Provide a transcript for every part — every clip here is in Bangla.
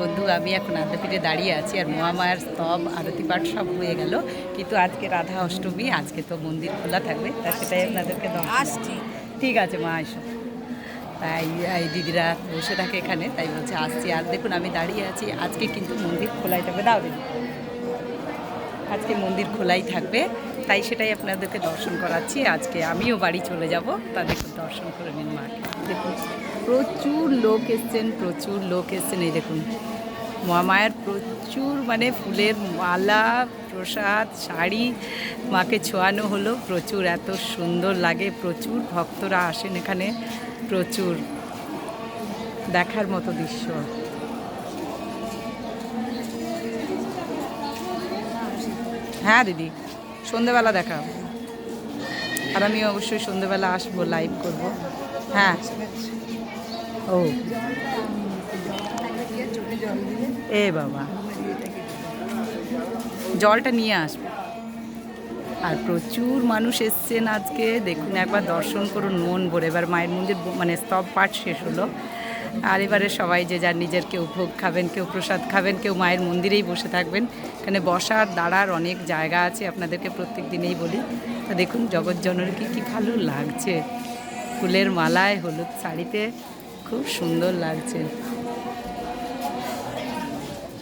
বন্ধু আমি এখন আদ্যাপীঠে দাঁড়িয়ে আছি আর মহামায়ার স্তব আরতি পাঠ সব হয়ে গেল। কিন্তু আজকে রাধা অষ্টমী আজকে তো মন্দির খোলা থাকবে তা সেটাই আপনাদেরকে আসছি। ঠিক আছে মা এসো। তাই এই দিদিরা বসে থাকে এখানে তাই বলছে আসছি। আর দেখুন আমি দাঁড়িয়ে আছি। আজকে কিন্তু মন্দির খোলাই থাকবে। দাও দিদি। আজকে মন্দির খোলাই থাকবে তাই সেটাই আপনাদেরকে দর্শন করাচ্ছি। আজকে আমিও বাড়ি চলে যাব তা দেখুন দর্শন করে নিন মাকে। দেখুন। প্রচুর লোক এসছেন, প্রচুর লোক এসছেন। এই দেখুন, মহামায়ার প্রচুর মানে ফুলের মালা, প্রসাদ, শাড়ি মাকে ছোঁয়ানো হলো। প্রচুর, এত সুন্দর লাগে, প্রচুর ভক্তরা আসেন এখানে, প্রচুর দেখার মতো দৃশ্য। হ্যাঁ দিদি, সন্ধেবেলা দেখা। আর আমি অবশ্যই সন্ধেবেলা আসব লাইভ করব। হ্যাঁ। ও। এ বাবা। জলটা নিয়ে আসব আর প্রচুর মানুষ এসছেন আজকে। দেখুন, একবার দর্শন করুন মন ভরে। এবার মায়ের মন্দির মানে স্তব পাঠ শেষ হলো। আর এবারে সবাই যে যার নিজের কেউ ভোগ খাবেন, কেউ প্রসাদ খাবেন, কেউ মায়ের মন্দিরেই বসে থাকবেন। এখানে বসার, দাঁড়ার অনেক জায়গা আছে। আপনাদেরকে প্রত্যেক দিনেই বলি। তো দেখুন জগৎজনের কি কি ভালো লাগছে। ফুলের মালায় হলুদ শাড়িতে। খুব সুন্দর লাগছে।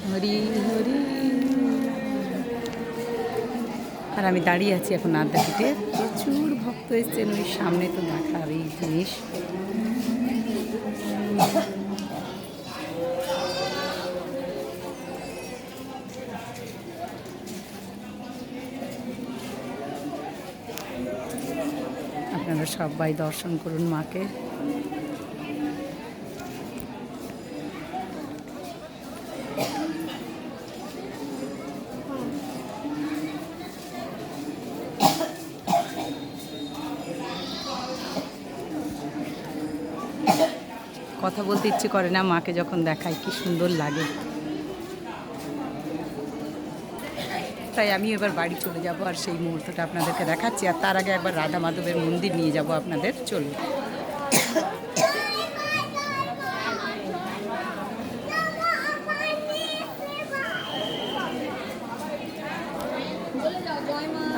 হরি হরি। আর আমি দাঁড়িয়ে আছি এখন আড্ডা আদ্যাপীঠে প্রচুর ভক্ত এসছেন ওই সামনে তো দেখার এই জিনিস। আপনারা সবাই দর্শন করুন মাকে। কথা বলতে ইচ্ছে করে না, মাকে যখন দেখায় কি সুন্দর লাগে। তাই আমি এবার বাড়ি চলে যাব আর সেই মুহূর্তটা আপনাদেরকে দেখাচ্ছি। আর তার আগে একবার রাধা মাধবের মন্দির নিয়ে যাব আপনাদের। চলুন।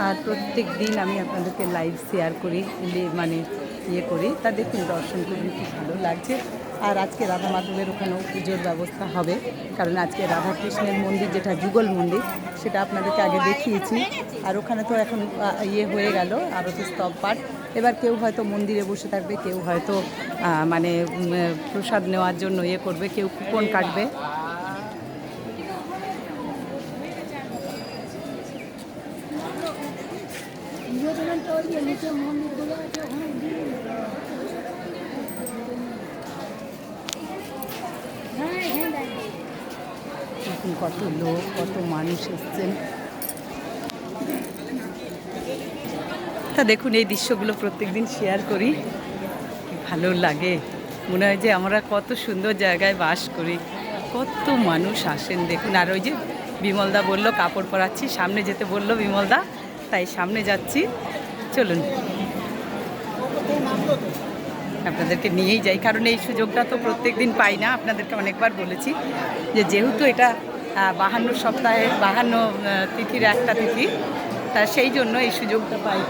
আর প্রত্যেক দিন আমি আপনাদেরকে লাইভ শেয়ার করি মানে ইয়ে করি। তা দেখুন, দর্শন করুন, কি ভালো লাগছে। আর আজকে রাধা মাধবের ওখানেও পুজোর ব্যবস্থা হবে, কারণ আজকে রাধা কৃষ্ণের মন্দির যেটা যুগল মন্দির, সেটা আপনাদেরকে আগে দেখিয়েছি। আর ওখানে তো এখন ইয়ে হয়ে গেল আরও তো স্তব পাঠ। এবার কেউ হয়তো মন্দিরে বসে থাকবে, কেউ হয়তো মানে প্রসাদ নেওয়ার জন্য ইয়ে করবে, কেউ কুপন কাটবে। দেখুন কত লোক, কত মানুষ এসছেন। তা দেখুন, এই দৃশ্যগুলো প্রত্যেকদিন শেয়ার করি। ভালো লাগে। মনে হয় যে আমরা কত সুন্দর জায়গায় বাস করি। কত মানুষ আসেন, দেখুন। আর ওই যে বিমলদা বলল, কাপড় পরাচ্ছি। সামনে যেতে বলল বিমলদা, তাই সামনে যাচ্ছি। চলুন। আপনাদেরকে নিয়েই যাই। কারণ এই সুযোগটা তো প্রত্যেক দিন পাই না। আপনাদেরকে অনেকবার বলেছি যে যেহেতু এটা বাহান্ন সপ্তাহে বাহান্ন তিথির একটা তিথি। তা সেই জন্য এই সুযোগটা পাই।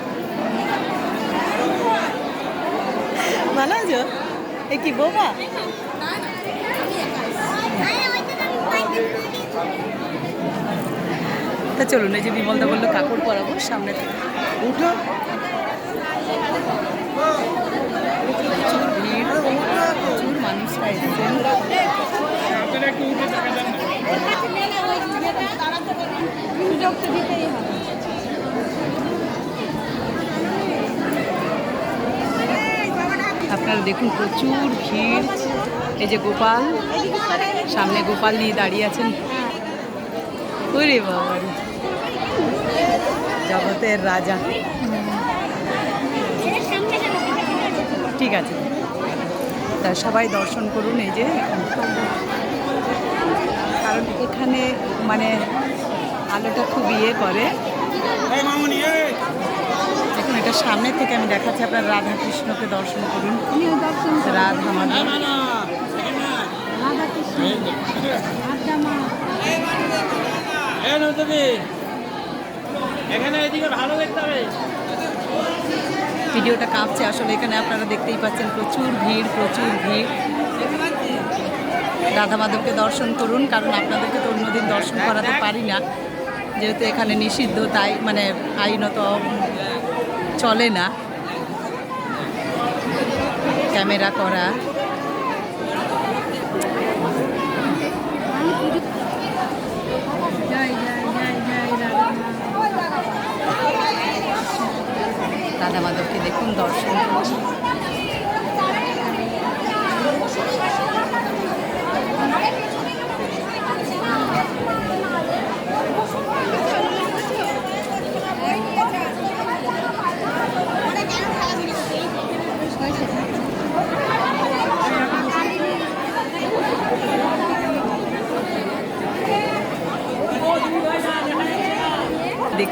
ভালো আছো? এ কি বোবা তা চলুন এই যে বিমলদা বলল কাপড় পরাবো সামনে থেকে। উঠো। প্রচুর ভিড় প্রচুর মানুষরা এসেছেন আপনারা দেখুন প্রচুর ভিড়। এই যে গোপাল, সামনে গোপাল নিয়ে দাঁড়িয়ে আছেন। ওরে বাবা জগতের রাজা। ঠিক আছে। তা সবাই দর্শন করুন, এই যে। কারণ এখানে মানে আলোটা খুব ইয়ে করে। দেখুন এটা সামনে থেকে আমি দেখাচ্ছি আপনার রাধা কৃষ্ণকে দর্শন করুন। রাধা মাধব এখানে ভিডিওটা কাঁপছে আসলে এখানে আপনারা দেখতেই পাচ্ছেন প্রচুর ভিড় প্রচুর ভিড়। রাধা মাধবকে দর্শন করুন কারণ আপনাদেরকে তো অন্যদিন দর্শন করাতে পারি না। যেহেতু এখানে নিষিদ্ধ তাই মানে আইনত চলে না। ক্যামেরা করা রাধা মাধবকে দেখুন দর্শন করুন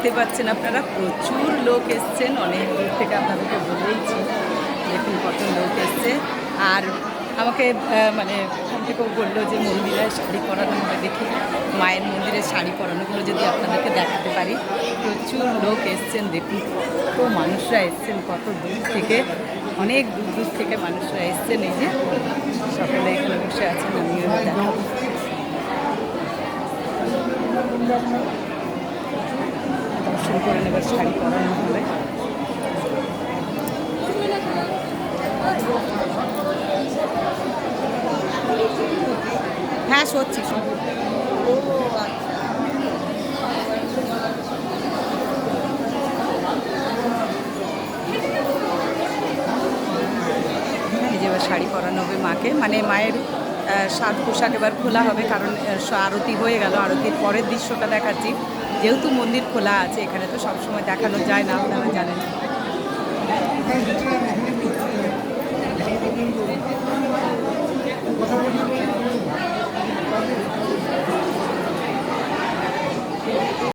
দেখতে পাচ্ছেন আপনারা, প্রচুর লোক এসছেন, অনেক দূর থেকে আপনাদেরকে বলেইছি, দেখুন কত লোক এসছে। আর আমাকে মানে ওখান থেকেও বলল যে মন্দিরে শাড়ি পরানো হবে দেখি, মায়ের মন্দিরে শাড়ি পরানোগুলো যদি আপনাদেরকে দেখাতে পারি। প্রচুর লোক এসছেন, দেখুন কত মানুষরা এসছেন, কত দূর থেকে, অনেক দূর দূর থেকে মানুষরা এসছেন, এই যে সকলে এখানে বসে আছেন, আমিও দেখাবো দর্শন করে নেবার শাড়ি পরানো হবে। হ্যাঁ এবার শাড়ি পরানো হবে মাকে। মানে মায়ের সাজ পোশাক এবার খোলা হবে, কারণ আরতি হয়ে গেল। আরতির পরের দৃশ্যটা দেখাচ্ছি। যেহেতু মন্দির খোলা আছে এখানে তো সবসময় দেখানো যায় না আপনারা জানেন। কথা